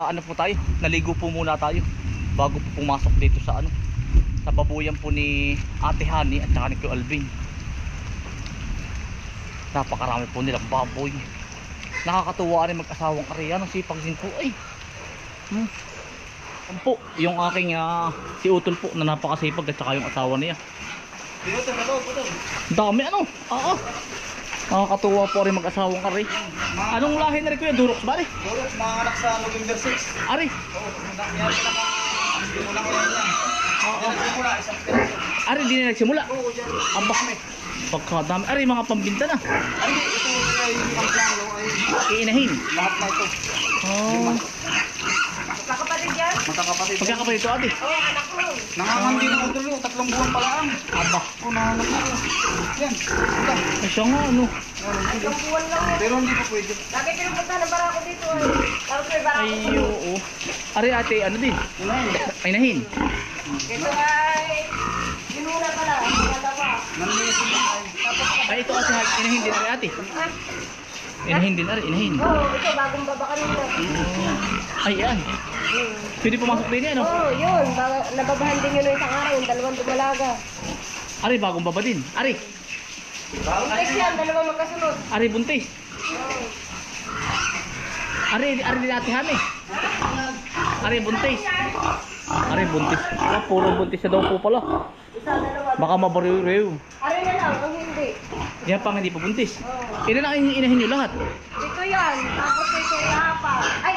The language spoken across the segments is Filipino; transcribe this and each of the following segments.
Ah, ano po tayo? Naligo po muna tayo bago po pumasok dito sa ano sa babuyan po ni Ate Hani at saka ni Kuya Alvin. Napakarami po nilang baboy. Nakakatuwa rin mag-asawang Ariano, sipag din po ay. Hmm. Yan po, yung aking ah, si Utol po na napakasipag at saka yung asawa niya. Dami ano? Oo. Nakakatuwa po rin mag-asawang Ari. Anong lahi na rin kuya? Durox ba rin? Duro, mga anak sa November 6. Ari. Oo, yan pinaka... Hindi mo lang yan yan. Oo. Hindi mo lang, isang piraso. Ari, di na nagsimula. Oo, dyan. Aba, pagkadami. Ari, mga pambinta na. Ay, ito ay ang plano ay Iinahin. lahat na ito. Oh. Magkakapatid? Magkakapatid. Ito, ate. Oo, oh, anak ko. Nangangandi na utol yun, tatlong buwan pa lang. Aba. Oo, nangangat na yun. Yan, ito. Ay, siya nga, ano. Isang buwan lang yan. Pero hindi pa pwede. Lagi pinupunta ng barako dito eh. Tapos may barako Ay, oo. Ari, ate, ano din? Unahin. Inahin. Ito ay... Ginuna pala. Dalawa. Ay. Ito ate, inahin din, ari, ate. Ah, Inahin din, ari, inahin. Oo, oh, ito bagong baba kanina. Oh. Ay, yan. Hmm. Pwede pumasok din yan, Oo, ano? oh, yun. Nababahan din yun ng isang araw. Yung dalawang dumalaga. Ari, bagong baba din. Ari, Buntis yan, dalawang magkasunod. ari, buntis. Oo. Ari, ari din ate Hani. Ari, buntis. Ari, buntis. Ah, puro buntis na daw po pala. Isa, dalawa. Baka mabariw-rew. Ari na lang, ang hindi. Yan pang hindi pa buntis. Oo. Ilan ang inahin nyo lahat? Ito yan. Tapos ito yung hapa. Ay.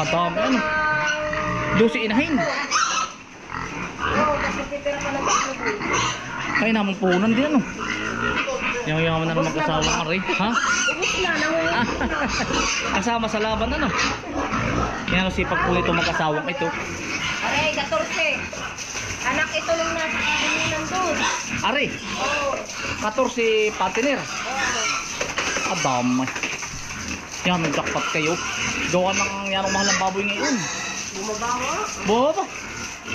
Kapagkadami, ano? Dosi inahin. Ay, namang puhunan din, ano? Yung yaman na ng mag-asawang aray. Ha? Ubus na, nangungulit Ah, na. Kasama sa laban, ano? Yan ang sipag po nito mag-asawang ito. Aray, 14. Anak ito nung nasa kanya nandun. Ari, Oo. 14 partner. Oo. Adamay. Yan, may jackpot kayo. Gawa ng yan ang mahal ng baboy ngayon. Bumaba.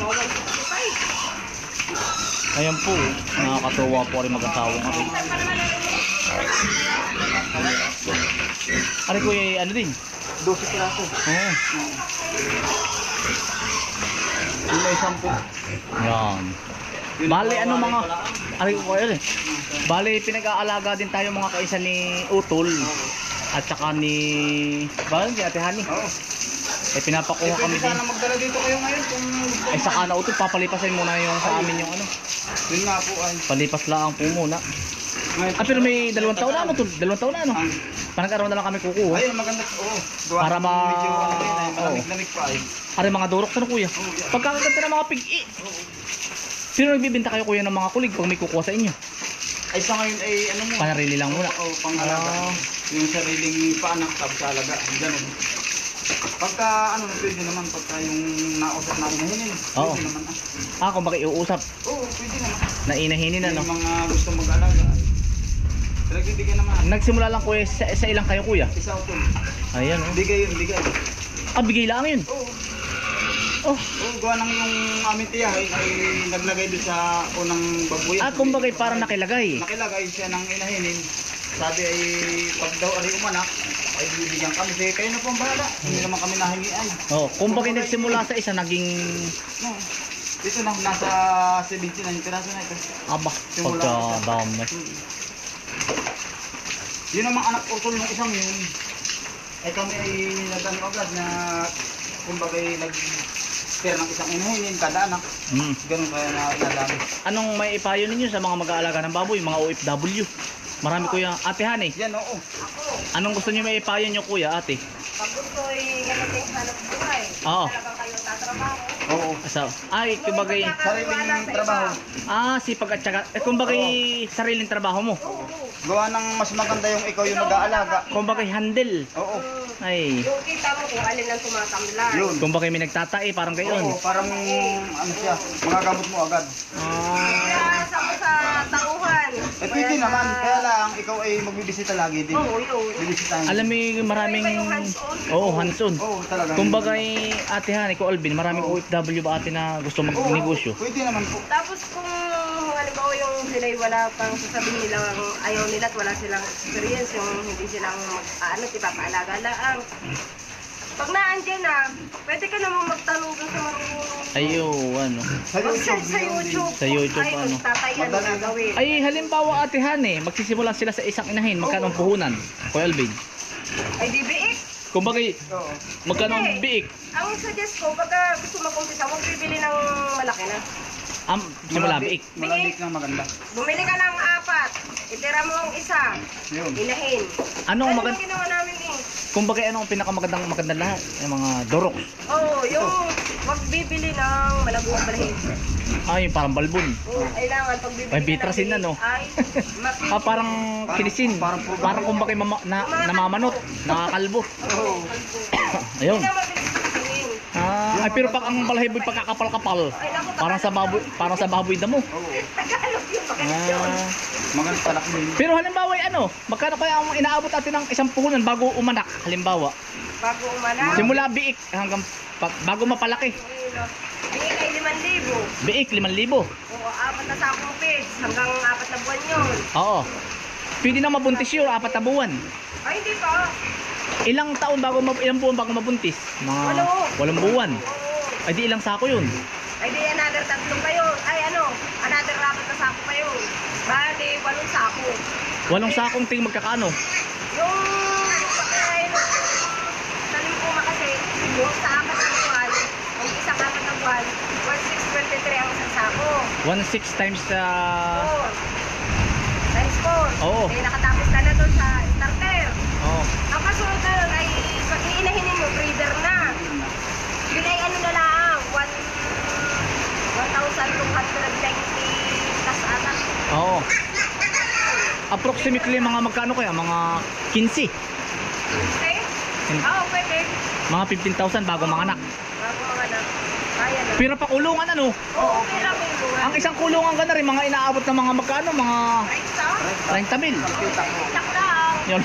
Bawal sa kapay. Ayan po, nakakatuwa po rin naman ang Ari ko ano din? 12 piraso. Oo. Yung may 10. Yan. Bali ano mga Ari ko kayo eh. Bali pinag-aalaga din tayo mga kaisa ni Utol at saka ni Bali si Ate Hani. Oo. Eh pinapakuha Eh, kami pwede din. sana magdala dito kayo ngayon kung gusto. Ay saka na Utol papalipasin muna yung sa amin yung ano. Yun nga po ay. Palipas lang po muna. Ngayon, Ah pero may dalawang taon na ano Tol? Dalawang taon na ano? Ang, Panag-araw na lang kami kukuha. ayun, maganda. Oo. Gawa Para ng ma- Medyo ano din ay, Oo. malamig-lamig pa ay. Ari mga durok sa kuya. Oo, yan. Pagkakaganda ng mga pig-i. Sino nagbibenta kayo kuya ng mga kulig pag may kukuha sa inyo? Ay sa ngayon ay ano mo? Panarili lang muna. Oo, pangalaga. Ah. Yung sariling paanak tapos sa alaga. Ganun. Pagka ano, pwede naman pagka yung nausap na inahinin. Oo. Pwede naman ah. Ah, kung bakit iuusap Oo, pwede naman. na inahinin na no. Yung mga gusto mag-alaga. Pinagbibigyan naman. Nagsimula lang kuya sa, sa ilang kayo kuya. Isa o. Ayan oh. Bigay yun, bigay. Ah, bigay lang yun. Oo. Oh. Oo, gawa ng yung aming tiyahay ay naglagay doon sa unang babuyan. Ah, kumbaga parang nakilagay. Nakilagay siya ng inahinin. Sabi ay pag daw ari umanak, ay bibigyan kami. Sige, kayo na po ang bahala. Hindi naman kami nahingi ay. Oh, kumbaga nagsimula sa isa naging No. Dito na, nasa 79 piraso na ito. aba, pagkadami. Hmm. Yun ang mga anak utol ng isang yun. Ay kami ay nagano agad na kumbaga ay nag pera ng isang inahinin kada anak. Mm. Ganun kaya na inadami. Anong may ipayo ninyo sa mga mag-aalaga ng baboy, mga OFW? Marami kuya, ate Hani. Yan oo. Ako, Anong gusto niyo may ipayo niyo kuya, ate? pag gusto'y gamitin hanap buhay. Oo. Talagang. Oo. Asa? Ay, kumbagay, Sariling trabaho. ah, sipag at saka, eh, kumbagay sariling trabaho mo. Oo. Gawa ng mas maganda yung ikaw yung nag-aalaga. Kumbagay handle. Oo. Ay, Yung kita mo kung alin ang tumatamlay. Yun. kumbagay may nagtatae, parang gayon. Oo, parang ano siya, magagamot mo agad. Ah, Eh pwede naman, kaya lang ikaw ay magbibisita lagi din. Oo, yun. Bibisitahin. alam mo yung maraming, Iba yung hands-on. oo. Oo, talaga. Kumbagay, ate Hani, ko Alvin, maraming Oo. OFW ba ate na gusto Oo, magnegosyo? Pwede naman po. Tapos kung halimbawa yung sila'y wala pang sasabihin nila ayaw nila at wala silang experience, yung hindi silang ano, ipapaalaga lang. na, pwede ka naman magtanong dun sa marunong. Ayo, ano. Sa Sa, YouTube. sa YouTube. Sa YouTube, Ay, ano. ano gagawin? Ay, halimbawa ate Han eh, magsisimula sila sa isang inahin, magkano ang puhunan? Kuya Alvin. Ay, di biik. Kumbaga, Oo. magkano ang Hindi. biik? Ang suggest ko, pagka gusto mag-umpisa, huwag bibili ng malaki na. Am, simula biik. Malabik na maganda. Bumili ka ng apat, itira mo ang isa, Yun. inahin. Anong Ganun maganda? ang ginawa namin eh. Kumbaga, ano ang pinakamagandang maganda lahat? Yung mga dorok. Oo, oh, yung wag bibili ng malagong balhin. Ah, yung parang balbon. Oo, kailangan pag bibili May bitrasin na, no? Ay, mapili. Ah, parang kinisin. Parang- Parang kumbaga mama, na, namamanot, nakakalbo. Oo. Ayun. Hindi na mabilis tingin. Ah, ay pero pag ang balahiboy pagkakapal-kapal, Ay, parang sa baboy, parang sa baboy damo. Oo. Tagalog yun, magaling yun. Ah, pero halimbawa ay ano, magkano kaya ang inaabot natin ng isang puhunan bago umanak? Halimbawa, Bago umana. simula biik hanggang pag, bago mapalaki. Bigay kay 5,000. Biik 5,000. Oo, apat na sakong pigs. Hanggang apat na buwan yun. Oo. Pwede na mabuntis yun, apat na buwan. Ay, hindi pa. Ilang taon bago ma- ilang buwan bago mabuntis? Mga Walo. walong buwan. Ay di ilang sako yun. Ay, di another tatlo pa yun. Ay, ano, another apat na sako pa yun. Bali, walong sako. Walong sakong ting magkakaano. Yung, ay, sa lingkuma kasi, yung sa apat na buwan, ang isang apat na buwan, 1,623 ang isang sako. 1.6 times sa... Oo. Times 4. Oo. Eh, nakatapos ka na doon sa starter. Oh. Ang kasunod na yun ay pag iinahinin mo, breeder na. Yun ay ano na lang, one- 1,290 plus ata. Oo. Approximately mga magkano kaya? Mga 15. Okay? Hmm. Oo, pwede. Mga 15,000 bago mga anak. Bago mga anak. Kaya na. Pero pa kulungan ano? Oo, lang yung buwan. Ang isang kulungan ka na rin, mga inaabot na mga magkano? Mga Ay, isa? 30 mil. Kita ko. Yan.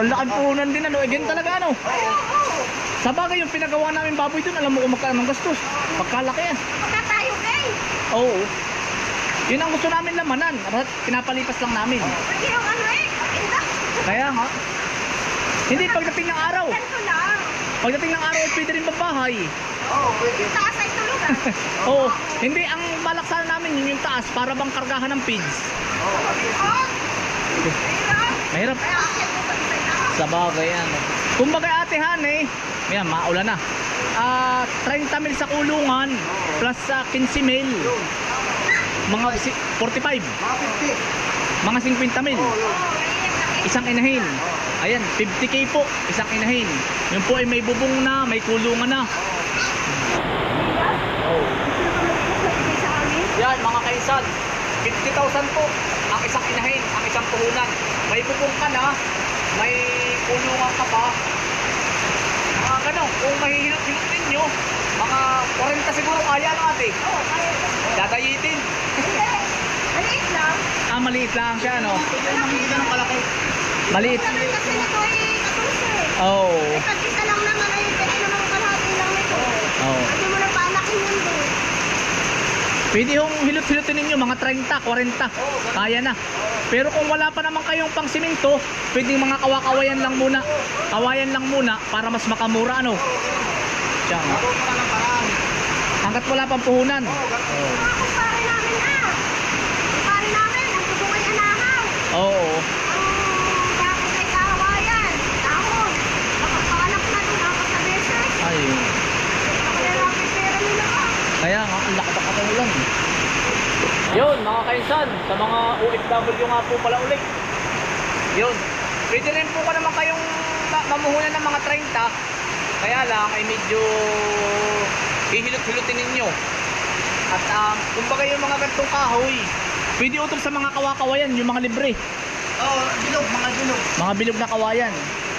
Ang laki puhunan din ano. Eh, ganun talaga ano. Sa bagay yung pinagawa namin baboy dun, alam mo kung magkano ang gastos. Pagkalaki yan. Punta tayo, kay. Oo. Yun ang gusto namin lamanan. At Pinapalipas lang namin. Pwede yung ano eh. Kaya nga. Hindi, pagdating ng araw. Ganito lang. Pagdating ng araw, pwede rin babahay. Oo, pwede. Taas ay tulugan. Oo. Hindi, ang balak sana namin yun yung taas para bang kargahan ng pigs. Oo. Oh. Mahirap. Sa bagay yan. Kumbaga ate Han eh. Yan, maulan na. Ah, 30 mil sa kulungan plus sa 15 mil. Mga si- 45. Mga 50. Mga 50 mil. Isang inahin. Ayan, 50k po. Isang inahin. Yun po ay may bubong na, may kulungan na. Oh. Yan mga kaisan, 50,000 po ang isang inahin, ang isang puhunan. May bubong ka na, may kulungan ka pa. Mga ganun, kung mahihilot-hilot ninyo, mga 40 siguro kaya lang ate. Oo, kaya ko. Dadayitin. Maliit lang. Ah, maliit lang siya, no? Pwede yung makikita ng kalaki. Maliit. Ang naman kasi nito ay 14. Oo. Oh. Eh, pag isa lang naman ay pwede naman kalahati lang nito. Oh. Pwede mo na paanakin yun doon. Pwede yung hilot-hilotin ninyo, mga 30, 40. Kaya na. Pero kung wala pa naman kayong pang simento, pwedeng mga kawakawayan lang muna. Kawayan lang muna para mas makamura, ano? Paraan. Hanggat wala pang puhunan. Ah. Anahaw. Oo. Apat na beses. Ayun. Ah. Kaya nga, ang lakas ng ulan. Yun, mga kainsan, sa mga OFW nga po pala ulit. Yun. Pwede rin po ka naman kayong ma- mamuhunan ng mga 30. Kaya lang, ay medyo hihilot-hilotin ninyo. At um, kumbaga yung mga gantong kahoy, pwede utol sa mga kawakawayan, yung mga libre. Oo, bilog, mga bilog. Mga bilog na kawayan.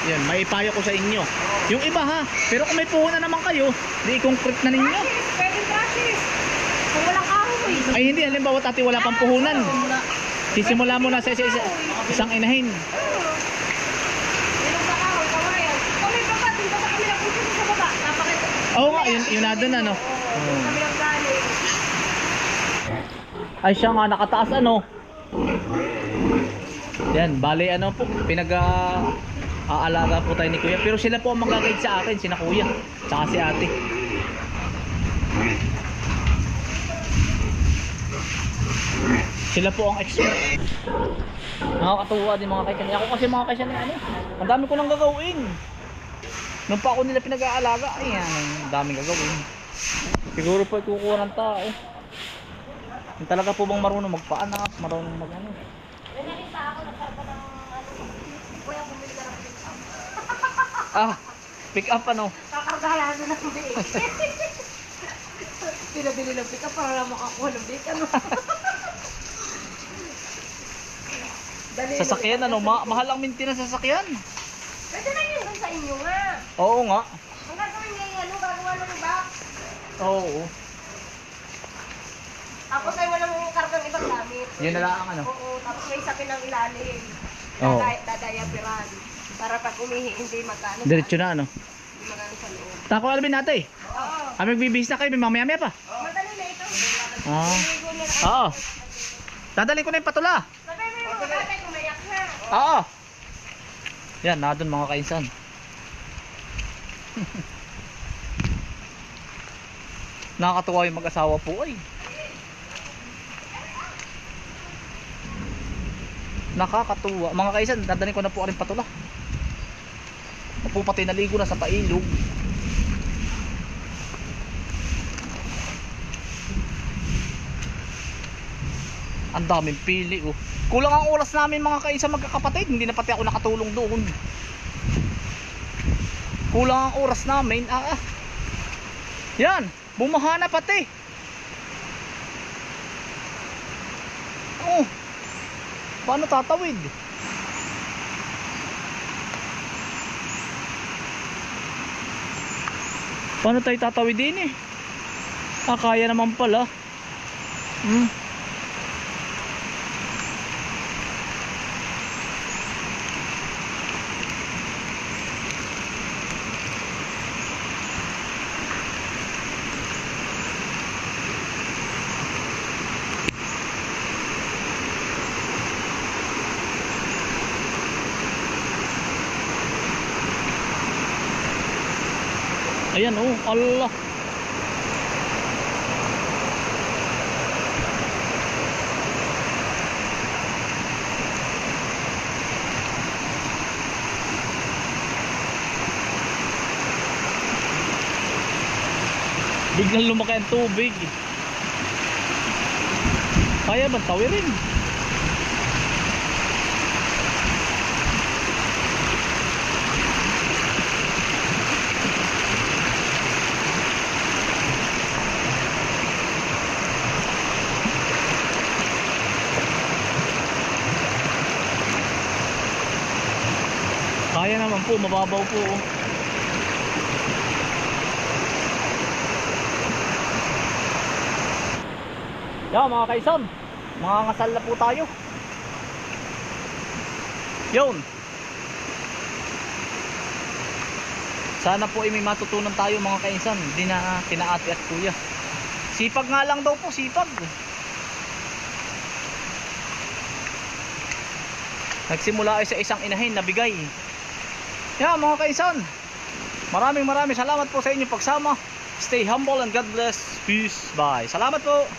Yan, may payo ko sa inyo. Yung iba ha, pero kung may puhunan naman kayo, di i-concrete na ninyo. Practice, pwede practice. Ay hindi, halimbawa tati wala pang puhunan. Sisimula mo na sa isa, isa- isang inahin. Oo nga, yun, yun na dun ano. Ay siya nga, nakataas ano. Yan, bali ano po, pinag ah, aalaga po tayo ni kuya. Pero sila po ang mag-guide sa akin, sina kuya. Tsaka si ate. Sila po ang expert. Nakakatuwa din mga kaisan. Ako kasi mga kaisan ano, ang dami ko nang gagawin. Nung pa ako nila pinag-aalaga, ayan, ang daming gagawin. Siguro po ikukuha ng tao. Yung talaga po bang marunong magpaanak, marunong mag ano. Nakita ako nagkarga ng ano. Kuya, bumili ka ng pick-up. Ah, pick up ano. Kakargahan na ng biik. Pinabili ng pick-up para lang makakuha ng biik. Ano? Dali Sasakyan ano, ma mahal ang maintenance sa sasakyan. Pwede na yun dun sa inyo nga. Oo nga. Ang gagawin niya yung ano, gagawa ng box. Oo. Tapos ay walang kargang ibang gamit. Yun na lang ang ano. Oo, tapos may sapin ng ilalim. Oo. Daday, dadayapiran. Para pag umihi, hindi magkano. Diretso na ano. Hindi magkano sa loob. Tako alabin natin. Oo. Ah, magbibihis na kayo, may mamaya-maya pa. Madali na ito. Ah. Na lang. Oo. Dadalhin ko na yung patula. Sabi mo yung mga tatay, kumayak na. Oo. Yan, na doon mga kainsan. Nakakatuwa yung mag-asawa po ay. Nakakatuwa. Mga kaisan, dadalhin ko na po rin patula. Po pati naligo na sa pailog. Ang daming pili oh. Kulang ang oras namin mga kaisa magkakapatid. Hindi na pati ako nakatulong doon. Kulang ang oras namin. Ah, ah. Yan. Bumaha pati. Oh. Paano tatawid? Paano tayo tatawid din eh? Ah, kaya naman pala. Hmm. Ayan oh, Allah. Biglang lumaki ang tubig. Kaya ba tawirin? Kaya naman po, mababaw po. oh. Yan mga kaisan, mga ngasal na po tayo. Yun. Sana po ay may matutunan tayo mga kaisan, hindi na kinaati at kuya. Sipag nga lang daw po, sipag. Nagsimula ay sa isang inahin na bigay. Yan mga kaisan, maraming maraming salamat po sa inyong pagsama. Stay humble and God bless. Peace. Bye. Salamat po.